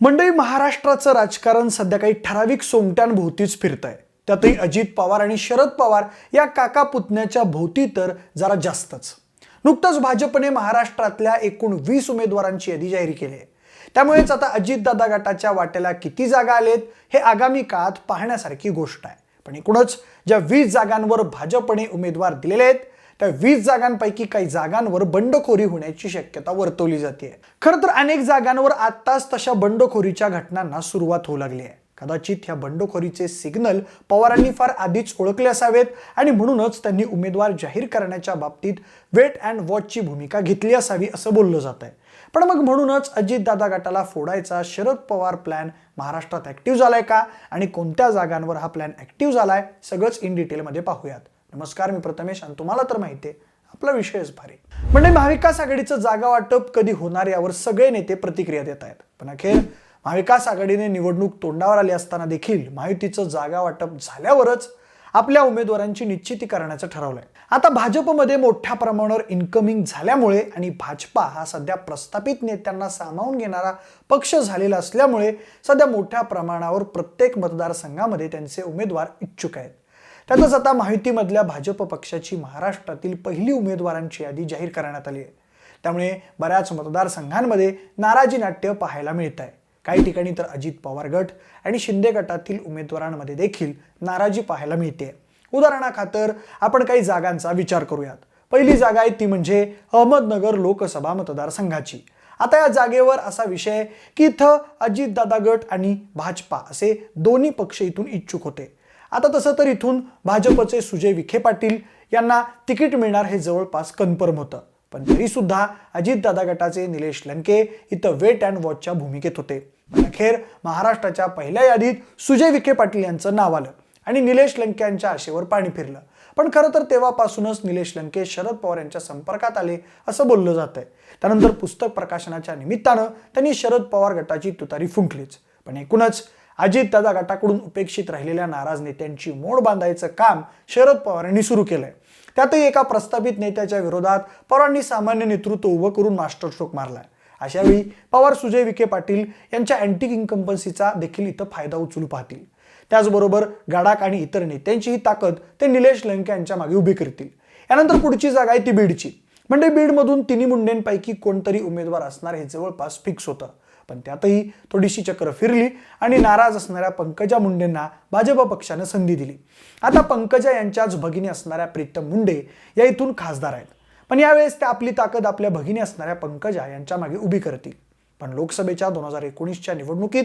मंडळी महाराष्ट्राचं राजकारण सध्या काही ठराविक सोंगट्यांभोवतीच फिरत आहे त्यातही अजित पवार आणि शरद पवार या काका पुतण्याच्या भोवती तर जरा जास्तच. नुकतंच भाजपने महाराष्ट्रातल्या एकूण वीस उमेदवारांची यादी जाहीर केली आहे. त्यामुळेच आता अजितदादा गटाच्या वाट्याला किती जागा आलेत हे आगामी काळात पाहण्यासारखी गोष्ट आहे. पण एकूणच ज्या वीस जागांवर भाजपने उमेदवार दिलेले आहेत त्या वीस जागांपैकी काही जागांवर बंडखोरी होण्याची शक्यता वर्तवली जाते खरं तर अनेक जागांवर आत्ताच तशा बंडखोरीच्या घटनांना सुरुवात होऊ लागली आहे. कदाचित ह्या बंडखोरीचे सिग्नल पवारांनी फार आधीच ओळखले असावेत आणि म्हणूनच त्यांनी उमेदवार जाहीर करण्याच्या बाबतीत वेट अँड वॉचची भूमिका घेतली असावी असं बोललं जात आहे. पण मग म्हणूनच अजितदादा गटाला फोडायचा शरद पवार प्लॅन महाराष्ट्रात ऍक्टिव्ह झालाय का? आणि कोणत्या जागांवर हा प्लॅन ऍक्टिव्ह झालाय? सगळंच इन डिटेलमध्ये पाहूयात. नमस्कार मी प्रथमेश आणि तुम्हाला तर माहिती आहे आपला विषयच भारी. म्हणजे महाविकास आघाडीचं जागा वाटप कधी होणार यावर सगळे नेते प्रतिक्रिया देत आहेत. पण अखेर महाविकास आघाडीने निवडणूक तोंडावर आली असताना देखील महायुतीचं जागा वाटप झाल्यावरच आपल्या उमेदवारांची निश्चिती करण्याचं ठरवलंय. आता भाजपमध्ये मोठ्या प्रमाणावर इन्कमिंग झाल्यामुळे आणि भाजपा हा सध्या प्रस्थापित नेत्यांना सामावून घेणारा पक्ष झालेला असल्यामुळे सध्या मोठ्या प्रमाणावर प्रत्येक मतदारसंघामध्ये त्यांचे उमेदवार इच्छुक आहेत. त्यातच आता माहितीमधल्या भाजप पक्षाची महाराष्ट्रातील पहिली उमेदवारांची यादी जाहीर करण्यात आली आहे. त्यामुळे बऱ्याच मतदारसंघांमध्ये नाराजी नाट्य पाहायला मिळत आहे. काही ठिकाणी तर अजित पवार गट आणि शिंदे गटातील उमेदवारांमध्ये देखील नाराजी पाहायला मिळते. उदाहरणाखातर आपण काही जागांचा विचार करूयात. पहिली जागा आहे ती म्हणजे अहमदनगर लोकसभा मतदारसंघाची. आता या जागेवर असा विषय की इथं अजितदादा गट आणि भाजपा असे दोन्ही पक्ष इथून इच्छुक होते. आता तसं तर इथून भाजपचे सुजय विखे पाटील यांना तिकीट मिळणार हे जवळपास कन्फर्म होतं. पण तरी सुद्धा अजितदादा गटाचे निलेश लंके इथं वेट अँड वॉचच्या भूमिकेत होते. अखेर महाराष्ट्राच्या पहिल्या यादीत सुजय विखे पाटील यांचं नाव आलं आणि निलेश लंके यांच्या आशेवर पाणी फिरलं. पण खरं तर तेव्हापासूनच निलेश लंके शरद पवार यांच्या संपर्कात आले असं बोललं जात आहे त्यानंतर पुस्तक प्रकाशनाच्या निमित्तानं त्यांनी शरद पवार गटाची तुतारी फुंकलीच. पण एकूणच अजितदादा गटाकडून उपेक्षित राहिलेल्या नाराज नेत्यांची मोड बांधायचं काम शरद पवारांनी सुरू केलंय. त्यातही एका प्रस्थापित नेत्याच्या विरोधात पवारांनी सामान्य नेतृत्व उभं करून मास्टरस्ट्रोक मारलाय. अशावेळी पवार सुजय विखे पाटील यांच्या अँटी इन्कम्पन्सीचा देखील इथं फायदा उचलू पाहतील. त्याचबरोबर गाडाक आणि इतर नेत्यांचीही ताकद ते निलेश लंके यांच्या मागे उभी करतील. यानंतर पुढची जागा आहे ती बीडची. म्हणजे बीडमधून तिन्ही मुंडेंपैकी कोणतरी उमेदवार असणार हे जवळपास फिक्स होतं. पण त्यातही थोडीशी चक्र फिरली आणि नाराज असणाऱ्या पंकजा मुंडेंना भाजप पक्षानं संधी दिली. आता पंकजा यांच्याच भगिनी असणाऱ्या प्रीतम मुंडे या इथून खासदार आहेत. पण यावेळेस त्या आपली ताकद आपल्या भगिनी असणाऱ्या पंकजा यांच्या मागे उभी करतील. पण लोकसभेच्या दोन हजार एकोणीसच्या निवडणुकीत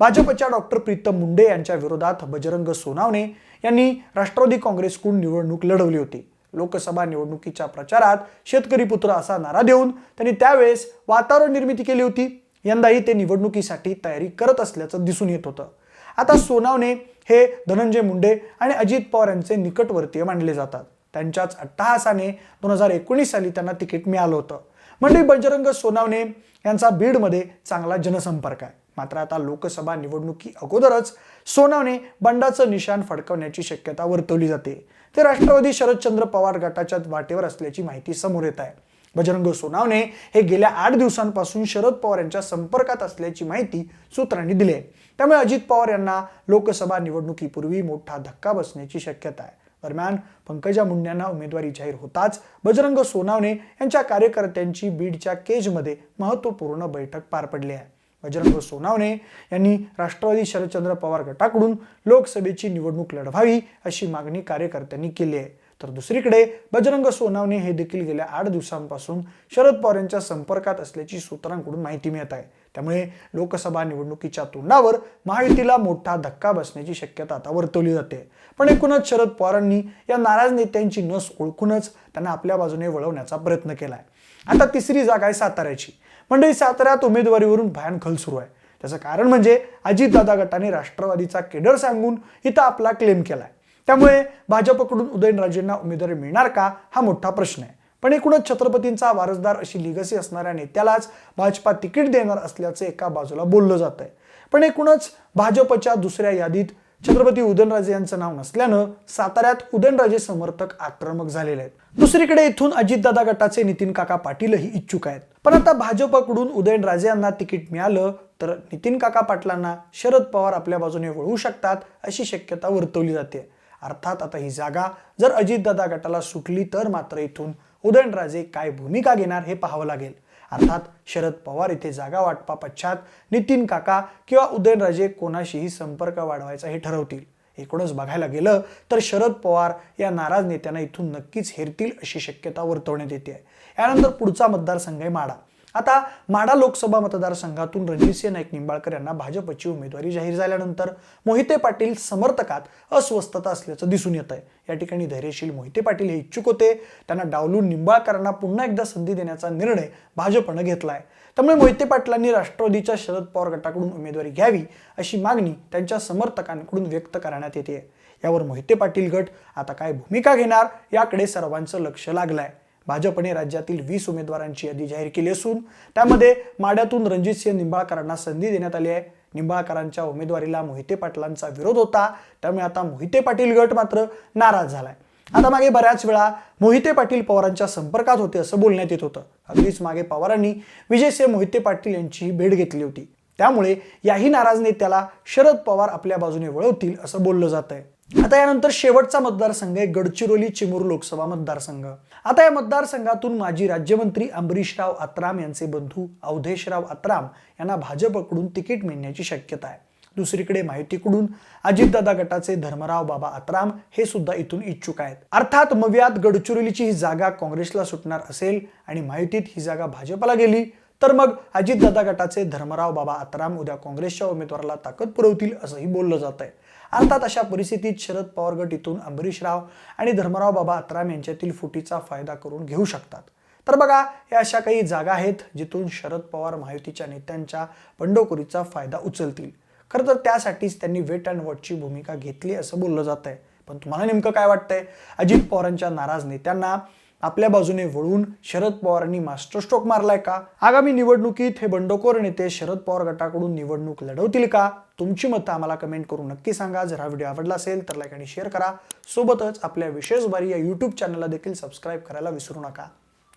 भाजपच्या डॉक्टर प्रीतम मुंडे यांच्या विरोधात बजरंग सोनावणे यांनी राष्ट्रवादी काँग्रेसकडून निवडणूक लढवली होती. लोकसभा निवडणुकीच्या प्रचारात शेतकरी पुत्र असा नारा देऊन त्यांनी त्यावेळेस वातावरण निर्मिती केली होती. यंदाही ते निवडणुकीसाठी तयारी करत असल्याचं दिसून येत होतं. आता सोनावणे हे धनंजय मुंडे आणि अजित पवार यांचे निकटवर्तीय मानले जातात. त्यांच्याच अट्टहासाने दोन हजार एकोणीस साली त्यांना तिकीट मिळालं होतं. म्हणजे बजरंग सोनावणे यांचा बीडमध्ये चांगला जनसंपर्क आहे. मात्र आता लोकसभा निवडणुकी अगोदरच सोनावणे बंडाचं निशाण फडकवण्याची शक्यता वर्तवली जाते. ते राष्ट्रवादी शरदचंद्र पवार गटाच्या वाटेवर असल्याची माहिती समोर येत आहे. बजरंग सोनावणे हे गेल्या आठ दिवसांपासून शरद पवार यांच्या संपर्कात असल्याची माहिती सूत्रांनी दिली आहे. त्यामुळे अजित पवार यांना लोकसभा निवडणुकीपूर्वी मोठा धक्का बसण्याची शक्यता आहे. दरम्यान पंकजा मुंड्यांना उमेदवारी जाहीर होताच बजरंग सोनावणे यांच्या कार्यकर्त्यांची बीडच्या केजमध्ये महत्त्वपूर्ण बैठक पार पडली आहे. बजरंग सोनावणे यांनी राष्ट्रवादी शरदचंद्र पवार गटाकडून लोकसभेची निवडणूक लढवावी अशी मागणी कार्यकर्त्यांनी केली आहे. तर दुसरीकडे बजरंग सोनावणे हे देखील गेल्या आठ दिवसांपासून शरद पवार यांच्या संपर्कात असल्याची सूत्रांकडून माहिती मिळत आहे. त्यामुळे लोकसभा निवडणुकीच्या तोंडावर महायुतीला मोठा धक्का बसण्याची शक्यता आता वर्तवली जाते. पण एकूणच शरद पवारांनी या नाराज नेत्यांची नस ओळखूनच त्यांना आपल्या बाजूने वळवण्याचा प्रयत्न केलाय. आता तिसरी जागा आहे साताऱ्याची. म्हणजे साताऱ्यात उमेदवारीवरून भयान खल सुरू आहे. त्याचं कारण म्हणजे अजितदादा गटाने राष्ट्रवादीचा केडर सांगून इथं आपला क्लेम केलाय. त्यामुळे भाजपकडून उदयनराजेंना उमेदवारी मिळणार का हा मोठा प्रश्न आहे. पण एकूणच छत्रपतींचा वारसदार अशी लिगसी असणाऱ्या नेत्यालाच भाजपा तिकीट देणार असल्याचं एका बाजूला बोललं जात आहे पण एकूणच भाजपच्या दुसऱ्या यादीत छत्रपती उदयनराजे यांचं नाव नसल्यानं साताऱ्यात उदयनराजे समर्थक आक्रमक झालेले आहेत. दुसरीकडे इथून अजितदादा गटाचे नितीन काका पाटीलही इच्छुक आहेत. पण आता भाजपकडून उदयनराजे यांना तिकीट मिळालं तर नितीन काका पाटलांना शरद पवार आपल्या बाजूने वळवू शकतात अशी शक्यता वर्तवली जाते. अर्थात आता ही जागा जर अजितदादा गटाला सुटली तर मात्र इथून उदयनराजे काय भूमिका घेणार हे पाहावं लागेल. अर्थात शरद पवार इथे जागा वाटपा पश्चात नितीन काका किंवा उदयनराजे कोणाशीही संपर्क वाढवायचा हे ठरवतील. एकूणच बघायला गेलं तर शरद पवार या नाराज नेत्यांना इथून नक्कीच हेरतील अशी शक्यता वर्तवण्यात येते. यानंतर पुढचा मतदारसंघ आहे माडा आता माडा लोकसभा मतदारसंघातून रणजितसिंह नाईक निंबाळकर यांना भाजपची उमेदवारी जाहीर झाल्यानंतर मोहिते पाटील समर्थकात अस्वस्थता असल्याचं दिसून येत आहे या ठिकाणी धैर्यशील मोहिते पाटील हे इच्छुक होते. त्यांना डावलून निंबाळकरांना पुन्हा एकदा संधी देण्याचा निर्णय भाजपनं घेतला आहे त्यामुळे मोहिते पाटलांनी राष्ट्रवादीच्या शरद पवार गटाकडून उमेदवारी घ्यावी अशी मागणी त्यांच्या समर्थकांकडून व्यक्त करण्यात येते यावर मोहिते पाटील गट आता काय भूमिका घेणार याकडे सर्वांचं लक्ष लागलं आहे भाजपने राज्यातील वीस उमेदवारांची यादी जाहीर केली असून त्यामध्ये माड्यातून रणजितसिंह निंबाळकरांना संधी देण्यात आली आहे. निंबाळकरांच्या उमेदवारीला मोहिते पाटलांचा विरोध होता त्यामुळे आता मोहिते पाटील गट मात्र नाराज झालाय. आता मागे बऱ्याच वेळा मोहिते पाटील पवारांच्या संपर्कात होते असं बोलण्यात येत होतं. अगदीच मागे पवारांनी विजयसिंह मोहिते पाटील यांची भेट घेतली होती. त्यामुळे याही नाराज नेत्याला शरद पवार आपल्या बाजूने वळवतील असं बोललं जात आहे आता यानंतर शेवटचा मतदारसंघ आहे गडचिरोली चिमूर लोकसभा मतदारसंघ. आता या मतदारसंघातून माजी राज्यमंत्री अंबरीशराव आत्राम यांचे बंधू अवधेशराव आत्राम यांना भाजपकडून तिकीट मिळण्याची शक्यता आहे. दुसरीकडे माहितीकडून अजितदादा गटाचे धर्मराव बाबा आत्राम हे सुद्धा इथून इच्छुक आहेत. अर्थात मव्यात गडचिरोलीची ही जागा काँग्रेसला सुटणार असेल आणि माहितीत ही जागा भाजपला गेली तर मग अजितदादा गटाचे धर्मराव बाबा आत्राम उद्या काँग्रेसच्या उमेदवाराला ताकद पुरवतील असंही बोललं जात आहे अर्थात अशा परिस्थितीत शरद पवार गट इथून अंबरीशराव आणि धर्मराव बाबा अत्राम यांच्यातील फुटीचा फायदा करून घेऊ शकतात. तर बघा या अशा काही जागा आहेत जिथून शरद पवार महायुतीच्या नेत्यांच्या बंडखोरीचा फायदा उचलतील. खरं तर त्यासाठीच त्यांनी वेट अँड वॉटची भूमिका घेतली असं बोललं जात आहे पण तुम्हाला नेमकं काय वाटतंय? अजित पवारांच्या नाराज नेत्यांना आपल्या बाजूने वळून शरद पवारांनी मास्टर स्ट्रोक मारलाय का? आगामी निवडणुकीत हे बंडखोर नेते शरद पवार गटाकडून निवडणूक लढवतील का? तुमची मतं आम्हाला कमेंट करून नक्की सांगा. जर हा व्हिडिओ आवडला असेल तर लाईक आणि शेअर करा. सोबतच आपल्या विशेष बारी या यूट्यूब चॅनलला देखील सबस्क्राईब करायला विसरू नका.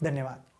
धन्यवाद.